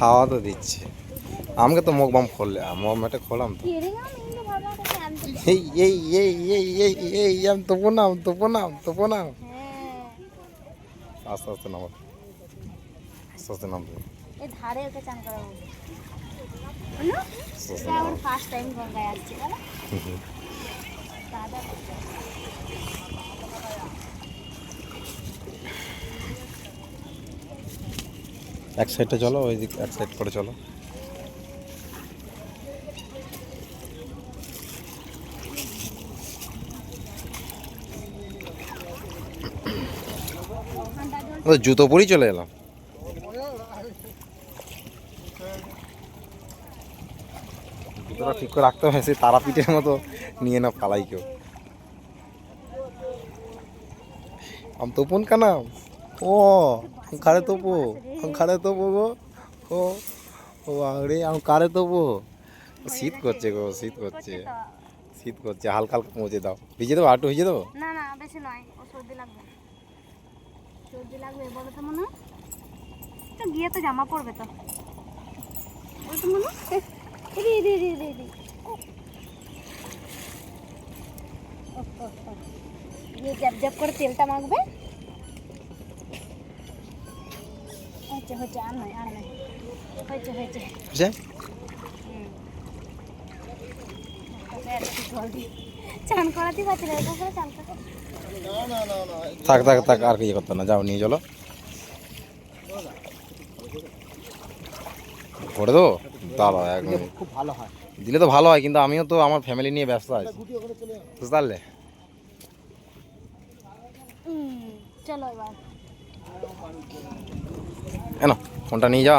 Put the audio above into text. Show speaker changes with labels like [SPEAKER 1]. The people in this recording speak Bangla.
[SPEAKER 1] হাওয়া
[SPEAKER 2] তো দিচ্ছে। আমাকে তো মুখ বাম খুললে মেটে খোলাম তো। এই এই এই এই এই এই আমি নাম নাম নাম।
[SPEAKER 1] হ্যাঁ।
[SPEAKER 2] আস্তে আস্তে নামো আস্তে আস্তে
[SPEAKER 1] এই ধারে ওকে চান
[SPEAKER 2] নামো
[SPEAKER 1] ফার্স্ট টাইম গঙ্গায় আসছে দাদা
[SPEAKER 2] এক সাইডে চলো, ওই দিক এক সাইড করে চলো। জুতো পরেই চলে এলাম। জুতোটা ঠিক করে রাখতে হবে, সেই তারাপীঠের মতো নিয়ে না পালাই কেউ আম তোপন কানা ও খারে তোপো খারে তোপো গো। ও ও আরে আম কারে তোপো শীত করছে গো শীত করছে। শীত করছে হালকা হালকা পৌঁছে দাও। ভিজে দেবো আটু ভিজে দেবো?
[SPEAKER 1] না না বেশি নয় ও সর্দি লাগবে। সর্দি লাগবে বলো তো মনে? তো গিয়ে তো জামা পড়বে তো। বলো তো মনে। হয়? এদি এদি এদি এদি এদি গিয়ে জ্যাপ জ্যাপ করে তেলটা মাখবে হচ্ছে হচ্ছে আর নয় আর নয়। হয়েছে চান পারছি না এরকম করে চান
[SPEAKER 2] থাক থাক থাক আর কিছু করতে না যাও নিয়ে চলো। করে দেবো? দাঁড়া এক মিনিট।
[SPEAKER 3] খুব ভালো হয়।
[SPEAKER 2] দিলে তো ভালো হয় কিন্তু আমিও তো আমার ফ্যামিলি নিয়ে ব্যস্ত আছি। বুঝতে পারলে?
[SPEAKER 1] চলো এবার।
[SPEAKER 2] কেন ফোনটা নিয়ে যাও।